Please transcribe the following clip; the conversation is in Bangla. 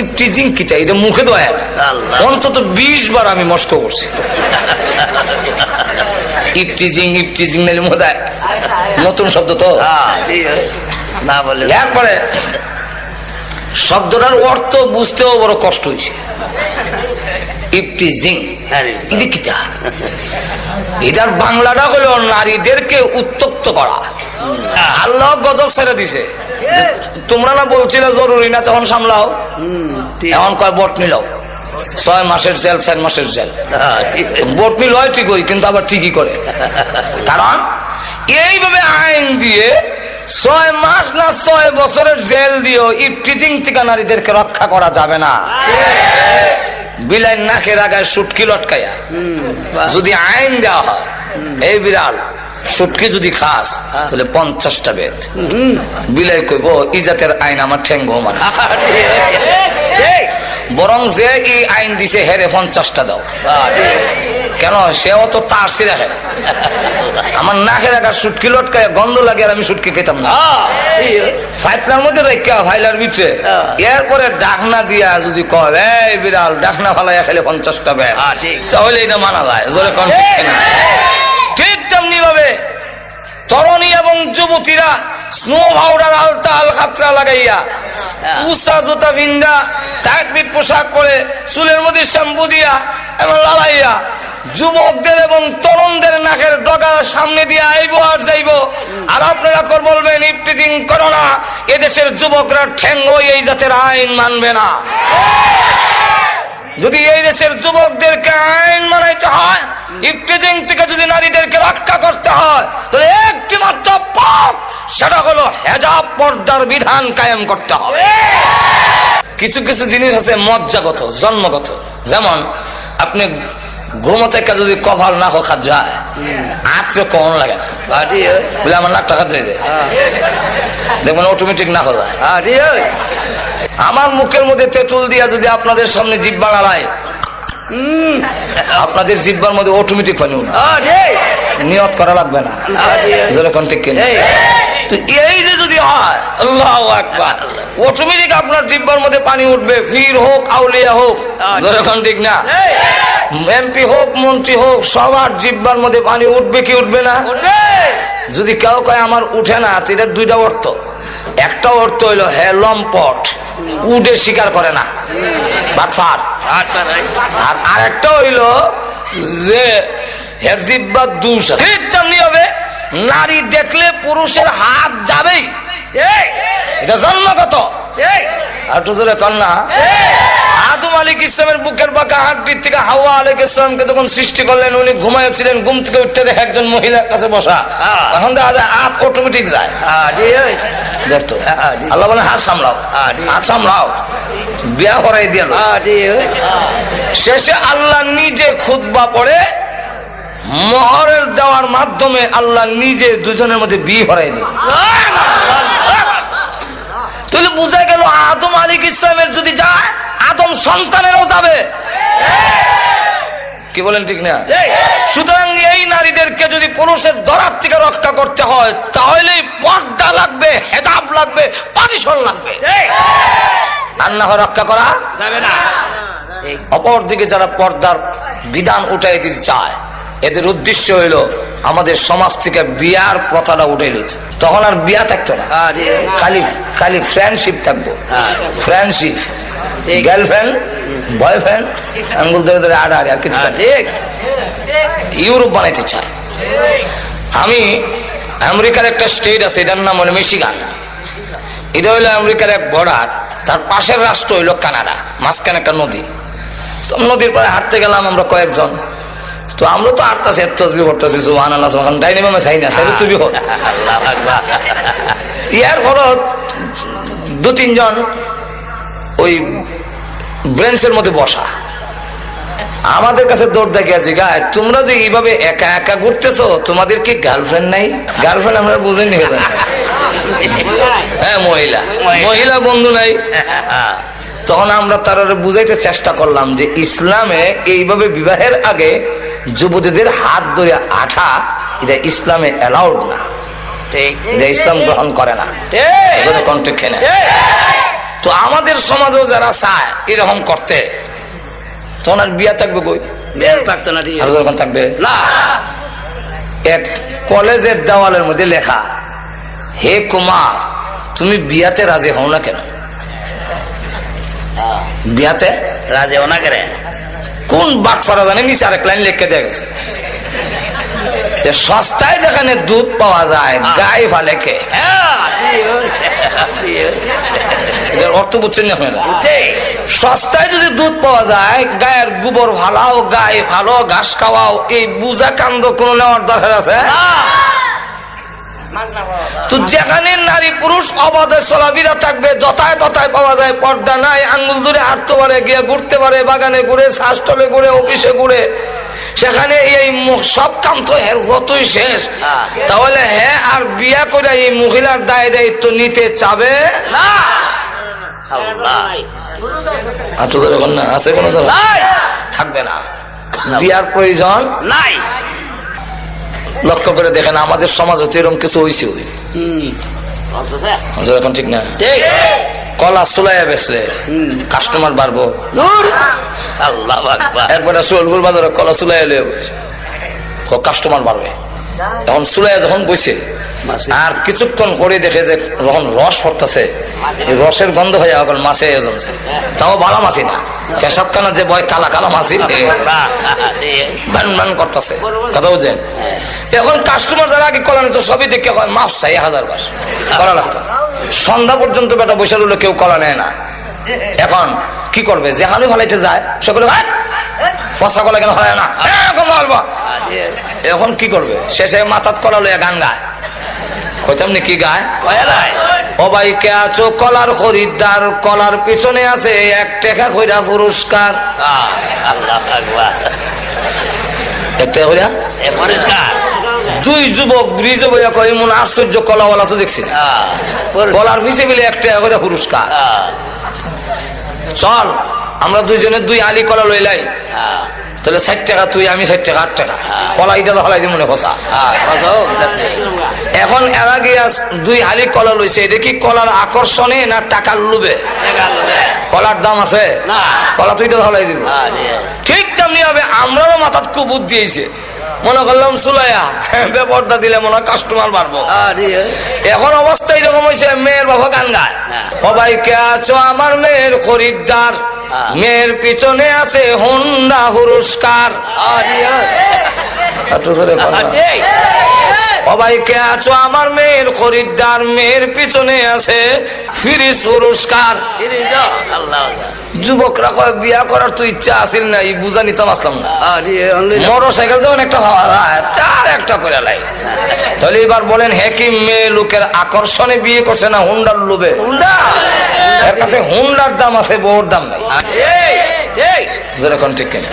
ইপটিজিং কিতা এটা মুখে দয়া। অন্তত বিশ বার আমি মস্ক করছি। ইপটিজিং ইপটিজিং নাইলে মোদায় নতুন শব্দ তো। না বলে এরপরে শব্দটার অর্থ বুঝতেও বড় কষ্ট হয়েছে। ইপটিজিং আরে, এটা কিতা এটার বাংলাটা হলো নারীদেরকে উত্তক্ত করা। আল্লাহ গজব ছেড়ে দিছে। তোমরা না বলছিলে জরুরি না তখন সামলাও। এখন কয় বট নিলাও। ছয় মাসের জেল চার মাসের জেল। বট নিল হয় ঠিকই কিন্তু আবার ঠিকই করে। কারণ এইভাবে আইন দিয়ে ছয় মাস না ছয় বছরের জেল দিয়েও ইফটিজিং থেকে নারীদেরকে রক্ষা করা যাবে না। বিলাই নাকের আগায় সুটকি লটকাইয়া যদি আইন দেওয়া হয় এই বিড়াল সুটকি যদি খাস তাহলে পঞ্চাশটা বেদ। বিলাই কইব ইজাতের আইন আমার ঠেঙ্গ মানে ঠিক। বরং যে এই আইন দিছে হেরে পঞ্চাশটা দাও। হ্যাঁ, কেন সে অত তার সিরা হেরে আমার নাকের আগে সুটকি লটকায় গন্ধ লাগে আর আমি সুটকি খেতাম না। হ্যাঁ। ফাইটনার মধ্যে রেখা ফাইলার ভিতরে। হ্যাঁ। এরপরে ডাকনা দিয়া যদি কয় এই বিড়াল ডাকনা ফালাইয়া খেলে পঞ্চাশটা হ্যাঁ, ঠিক। তাহলে এটা মানা যায় জোরে কন? তরণী এবং যুবতীরা স্নো পাউডার আলতা আল খাতরা লাগাইয়া, উষা জুতা বিন্দা টাইট পোশাক পরে চুলের মধ্যে শ্যাম্পু দিয়া এবং লালাইয়া যুবকদের এবং তরুণদের নাকের ডগার সামনে দিয়ে আইব আর যাইব। আর আপনারা কর বলবেন ইফটিজিং করো না, এদেশের যুবকরা ঠেঙ্গ এই জাতের আইন মানবে না। যদি এই দেশের যুবকদেরকে আইন মানাইতে হয় ইফতিজিং থেকে রক্ষা করতে হয়। তাহলে একটি মাত্র পথ সেটা হলো হেজাব পর্দার বিধান কায়েম করতে হবে। কিছু কিছু জিনিস আছে মজ্জাগত জন্মগত। যেমন আপনি ঘুমো থেকে যদি কভাল না খা যায় আত্রে কমন লাগে? বলে আমার নাক টাকা দিয়ে দেখবেন অটোমেটিক না হ্যাঁ, ঠিক। আমার মুখের মধ্যে তেঁতুল দিয়া যদি আপনাদের সামনে জিব্বা লড়ায় আপনাদের জিব্বার মধ্যে অটোমেটিক পানি উঠবে। নিয়ত করা লাগবে না। যেরকম ঠিক কিনা? এই। তো এই যে যদি হয় আল্লাহ আকবার। অটোমেটিক আপনার জিব্বার মধ্যে পানি উঠবে ফির হোক আউলিয়া হোক। যেরকম ঠিক না। এমপি হোক মন্ত্রী হোক সবার জিব্বার মধ্যে পানি উঠবে কি উঠবে না? যদি কেউ কয় আমার উঠে না তো এটার দুইটা অর্থ। একটা অর্থ হইল হে লম্পট উঠে স্বীকার করে না। বাটফার। আর আরেকটা হইল যে হের জিব্বা দুষ। ঠিক তেমনি হবে। নারী দেখলে পুরুষের হাত যাবেই। এটা জন্মগত এই, আর তো ধরে কন্যা আদম আলিক ইসলামের বুকের বাঁকা হাড্ডির থেকে হাওয়া আলিক ইসলামকে যখন সৃষ্টি করলেন উনি ঘুমাইছিলেন ঘুম থেকে উঠতে দেখে একজন মহিলার কাছে বসা। তখন দেখা যায় হাত অটোমেটিক যায়। দেখতো আল্লাহ বলে হাত সামলাও। হাত সামলাও। বিয়া করাই দিয়ে। শেষে আল্লাহ নিজে খুতবা পড়ে মহরের দেওয়ার মাধ্যমে আল্লাহ নিজে দুজনের মধ্যে বিয়ে হরাই দিল। তাহলে বোঝা গেল আদম আলিক ইসলামের যদি যায় আদম সন্তানেরও যাবে। কি বলেন ঠিক না। সুতরাং এই নারীদেরকে যদি পুরুষের দরার থেকে রক্ষা করতে হয় তাহলেই পর্দা লাগবে হেজাব লাগবে পারিশন লাগবে। হয় রক্ষা করা যাবে না। অপর দিকে যারা পর্দার বিধান উঠাই দিতে চায় এদের উদ্দেশ্য হইল আমাদের সমাজ থেকে বিয়ার প্রথাটা উঠে নিত তখন আর বিয়া থাকতো না হ্যাঁ। খালি খালি ফ্রেন্ডশিপ থাকব। ফ্রেন্ডশিপ। গার্লফ্রেন্ড বয়ফ্রেন্ড আঙ্গুল ধরে ধরে আড়াআড়ি আর কিছু হ্যাঁ, ঠিক। ইউরোপ বানাইতে চায় আমি আমেরিকার একটা স্টেট আছে এটার নাম হলো মিশিগান এটা হইল আমেরিকার এক বর্ডার তার পাশের রাষ্ট্র হইল কানাডা মাঝখানে একটা নদী তো নদীর পরে হাঁটতে গেলাম আমরা কয়েকজন তো আমরা তো হাঁটতেছি তসবি করতেছি সুহান আল্লাহ সুহান ডাইনি মামা চাই না? আল্লাহ আকবার। ইয়ার ঘরত দু তিনজন ওই ব্রেঞ্চের মধ্যে বসা। আমাদের কাছে দৌড় দেখে আছে গায়ে তোমরা যে এইভাবে একা একা ঘুরতেছো তোমাদের কি গার্লফ্রেন্ড নাই? গার্লফ্রেন্ড আমরা বুঝেনি কেন হ্যাঁ মহিলা। মহিলা। বন্ধু নাই। তখন আমরা তার বুঝাইতে চেষ্টা করলাম যে ইসলামে এইভাবে বিবাহের আগে যুবতীদের হাত ধরে আঠা এটা ইসলামে অ্যালাউড না। এটা ইসলাম গ্রহণ করে না। খেনে ঠিক। তো আমাদের সমাজেও যারা চায় এরকম করতে তোমার বিয়া থাকবে কই? থাকতো না থাকবে? না। এক কলেজের দেওয়ালের মধ্যে লেখা হে কুমার তুমি বিয়াতে রাজি হও না কেন? বিয়াতে? রাজে ওনা করে কোন? বাট ফরা জানে মিস আরেক লাইন লিখে দেওয়া গেছে। যে সস্তায় যেখানে দুধ পাওয়া যায় গায়ে ফালে কে অর্থ বুঝছেন আপনারা? সস্তায় যদি দুধ পাওয়া যায় গায়ের গোবর ভালাও গায়ে ভালো ঘাস খাওয়াও এই বুঝা কান্দ কোন নেওয়ার দরকার আছে? তো যেখানে নারী পুরুষ অবাধে চলাফেরা থাকবে যথায় তথায় পাওয়া যায় পর্দা নাই। আঙ্গুল দূরে হাঁটতে পারে গিয়ে ঘুরতে পারে বাগানে ঘুরে শ্বাসটলে ঘুরে অফিসে ঘুরে। সেখানে এই মু- সব কাম তো হের যতই শেষ। তাহলে হ্যাঁ আর বিয়া করে এই মহিলার দায় দায়িত্ব নিতে চাবে? না। আল্লাহ। আর তোদের এখন না আছে কোনো নাই। থাকবে না। বিয়ার প্রয়োজন? নাই। লক্ষ্য করে দেখেন আমাদের সমাজে তো এরকম কিছু হয়েছে এখন ঠিক না। ঠিক। কলা চুলাইয়া বেসলে কাস্টমার বাড়বো। আল্লাহ এরপরে সোলপুর বাজারে কলা চুলাইয়া কাস্টমার বাড়বে। তখন চুলাইয়া যখন বসে। আর কিছুক্ষণ পরে দেখে যে যখন রস এই রসের গন্ধ হয়ে এখন মাছে জমছে। তাও ভালো মাছি না। পেশাব খানা যে বয় কালা কালা মাছি ভান ভান করতেছে। কথা বুঝছেন এখন কাস্টমার যারা আগে কলা নিত সবই দেখে হয় মাপ চাই হাজার বার কলা লাগতো। সন্ধ্যা পর্যন্ত বেটা বসে রইল কেউ কলা নেয় না। এখন কি করবে? যেখানে ভালাইতে যায় সকলে ভাই ফসা কলা কেন হয় না? "হ্যাঁ, এখন এখন কি করবে? শেষে মাথাত কলা লইয়া গান গায়। কইতাম নি কি গায়? ভাই কে আছো? কলার খরিদ্দার কলার পিছনে আছে এক টাকা কইরা পুরস্কার। দুই যুবক ব্রিজে বইয়া কয় এমন আশ্চর্য কলাওয়ালা দেখছি কলার মিলে করে পুরস্কার। চল আমরা দুইজনে দুই আলি কলা লইলাই। তাহলে ষাট টাকা তুই আমি ষাট টাকা আট টাকা কলা তো হলাই মনে কথা হ্যাঁ। এখন এর আগে দুই হালি কলা লইছে দেখি কলার আকর্ষণে না টাকার লোভে। কলার দাম আছে কলা তুই তো হলাই দিব হ্যাঁ, ঠিক। তেমনি হবে আমরাও মাথাত খুব বুদ্ধি হয়েছে মনে করলাম সুলাইয়া বেপরদা দিলে মনে হয় কাস্টমার বাড়বো হ্যাঁ, এখন অবস্থা এরকম হয়েছে মেয়ের বাবা গান গায়। সবাই কে আছো আমার মেয়ের খরিদ্দার। মেয়ের পিছনে আছে হন্ডা পুরস্কার হ্যাঁ, ঠিক। হ্যাঁ, ঠিক। সবাই কে আছো আমার মেয়ের খরিদ্দার মেয়ের পিছনে আছে ফিরিস পুরস্কার। যুবকরা কয় বিয়া করার তো ইচ্ছা আসিল না এই বুঝা নিতাম আসলাম না মোটর সাইকেল যখন একটা হওয়া যায় একটা করে লাই তাহলে এবার বলেন হ্যাঁ কি মেয়ে লোকের আকর্ষণে বিয়ে করছে না হুন্ডার লোভে হুন্ডা। এর কাছে হুন্ডার দাম আছে বউর দাম নাই ঠিক। ঠিক। যেরকম ঠিক কিনা